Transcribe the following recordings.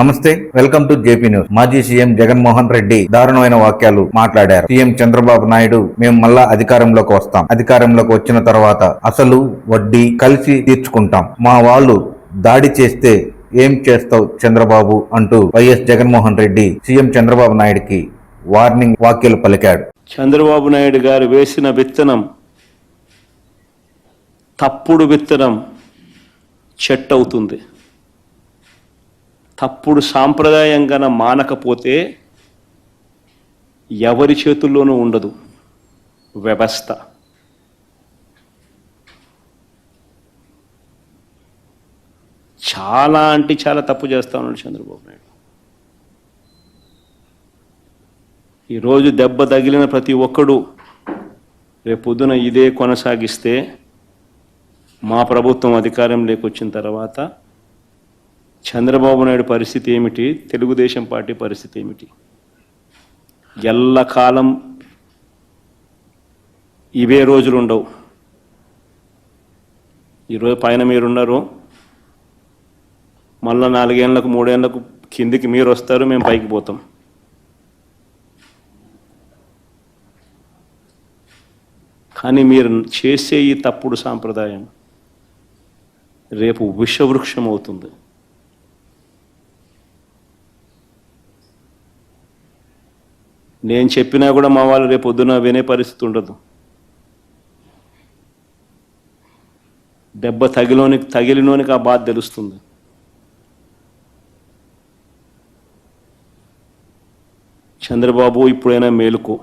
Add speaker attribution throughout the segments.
Speaker 1: నమస్తే welcome to JP news. మాజీ CM Jaganmohan Reddy దారుణమైన వాక్యాలు మాట్లాడారు. సీఎం చంద్రబాబు నాయుడు మేము మళ్ళా అధికారంలోకి వస్తాం. అధికారంలోకి వచ్చిన తర్వాత అసలు వడ్డీ కలిసి తీర్చుకుంటాం. మా వాళ్ళు దాడి చేస్తే ఏం చేస్తావు చంద్రబాబు అంటూ వైఎస్ జగన్మోహన్ రెడ్డి సీఎం చంద్రబాబు నాయుడికి వార్నింగ్ వాక్యాలు పలికాడు.
Speaker 2: చంద్రబాబు నాయుడు గారు వేసిన విత్తనం తప్పుడు విత్తనం చెట్ అవుతుంది. తప్పుడు సాంప్రదాయంగా మానకపోతే ఎవరి చేతుల్లోనూ ఉండదు. వ్యవస్థ. చాలా అంటే చాలా తప్పు చేస్తా ఉన్నాడు చంద్రబాబు నాయుడు. ఈరోజు దెబ్బ తగిలిన ప్రతి ఒక్కడు పొద్దున ఇదే కొనసాగిస్తే మా ప్రభుత్వం అధికారం వచ్చిన తర్వాత చంద్రబాబు నాయుడు పరిస్థితి ఏమిటి? తెలుగుదేశం పార్టీ పరిస్థితి ఏమిటి? ఎల్లకాలం ఇవే రోజులు ఉండవు. ఈరోజు పైన మీరున్నారు. మళ్ళీ నాలుగేళ్ళకు మూడేళ్ళకు కిందికి మీరు వస్తారు మేము పైకి పోతాం. కానీ మీరు చేసే ఈ తప్పుడు సాంప్రదాయం రేపు విషవృక్షం అవుతుంది నేను చెప్పినా కూడా మా వాళ్ళు రేపు పొద్దున వినే పరిస్థితి ఉండదు. దెబ్బ తగిలోనికి తగిలినోనికి ఆ బాధ తెలుస్తుంది. చంద్రబాబు ఇప్పుడైనా మేలుకో.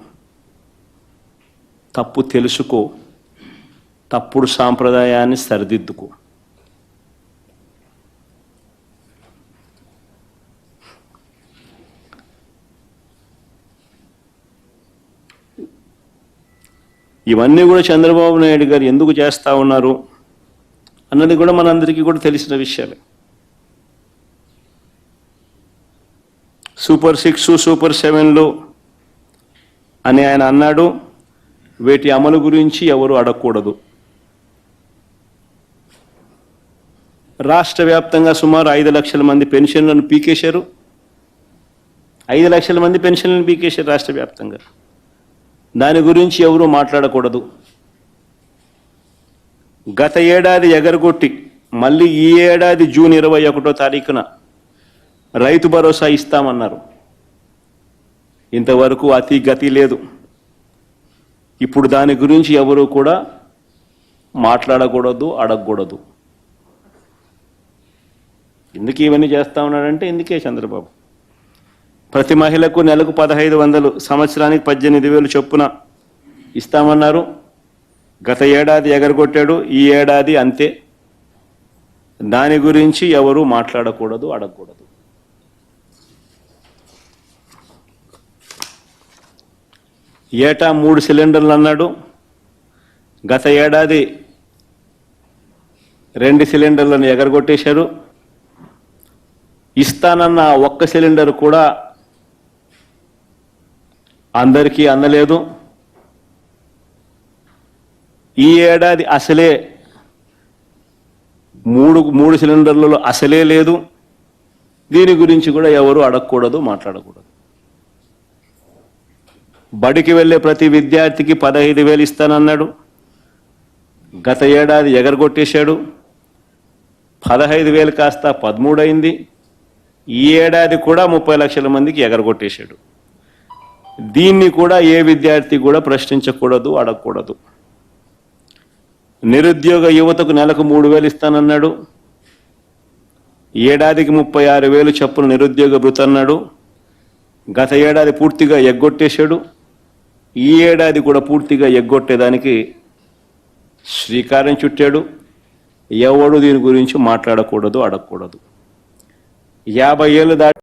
Speaker 2: తప్పు తెలుసుకో. తప్పుడు సాంప్రదాయాన్ని సరిదిద్దుకో. ఇవన్నీ కూడా చంద్రబాబు నాయుడు గారు ఎందుకు చేస్తా ఉన్నారు అన్నది కూడా మనందరికీ కూడా తెలిసిన విషయాలే. సూపర్ సిక్స్ సూపర్ సెవెన్లు అని ఆయన అన్నాడు. వీటి అమలు గురించి ఎవరు అడగకూడదు. రాష్ట్ర వ్యాప్తంగా సుమారు ఐదు లక్షల మంది పెన్షన్లను పీకేశారు. ఐదు లక్షల మంది పెన్షన్లను పీకేశారు రాష్ట్ర వ్యాప్తంగా. దాని గురించి ఎవరు మాట్లాడకూడదు. గత ఏడాది ఎగరగొట్టి మళ్ళీ ఈ ఏడాది జూన్ ఇరవై ఒకటో తారీఖున రైతు భరోసా ఇస్తామన్నారు. ఇంతవరకు అతి గతి లేదు. ఇప్పుడు దాని గురించి ఎవరు కూడా మాట్లాడకూడదు అడగకూడదు. ఎందుకు ఇవన్నీ చేస్తా ఉన్నాడంటే ఎందుకే చంద్రబాబు. ప్రతి మహిళకు నెలకు పదహైదు వందలు సంవత్సరానికి పద్దెనిమిది వేలు చొప్పున ఇస్తామన్నారు. గత ఏడాది ఎగరగొట్టాడు ఈ ఏడాది అంతే. దాని గురించి ఎవరు మాట్లాడకూడదు అడగకూడదు. ఏటా మూడు సిలిండర్లు అన్నాడు. గత ఏడాది రెండు సిలిండర్లను ఎగరగొట్టేశారు. ఇస్తానన్న ఒక్క సిలిండర్ కూడా అందరికీ అందలేదు. ఈ ఏడాది అసలే మూడు మూడు సిలిండర్లలో అసలే లేదు. దీని గురించి కూడా ఎవరు అడగకూడదు మాట్లాడకూడదు. బడికి వెళ్ళే ప్రతి విద్యార్థికి పదహైదు వేలు ఇస్తానన్నాడు. గత ఏడాది ఎగరగొట్టేశాడు. పదహైదు వేలు కాస్త పదమూడు అయింది ఈ ఏడాది కూడా ముప్పై లక్షల మందికి ఎగరగొట్టేశాడు. దీన్ని కూడా ఏ విద్యార్థి కూడా ప్రశ్నించకూడదు అడగకూడదు. నిరుద్యోగ యువతకు నెలకు మూడు వేలు ఇస్తానన్నాడు. ఏడాదికి ముప్పై ఆరు వేలు చొప్పున నిరుద్యోగ భృతి అన్నాడు. గత ఏడాది పూర్తిగా ఎగ్గొట్టేశాడు. ఈ ఏడాది కూడా పూర్తిగా ఎగ్గొట్టేదానికి శ్రీకారం చుట్టాడు. ఎవడు దీని గురించి మాట్లాడకూడదు అడగకూడదు. యాభై ఏళ్ళు దాటి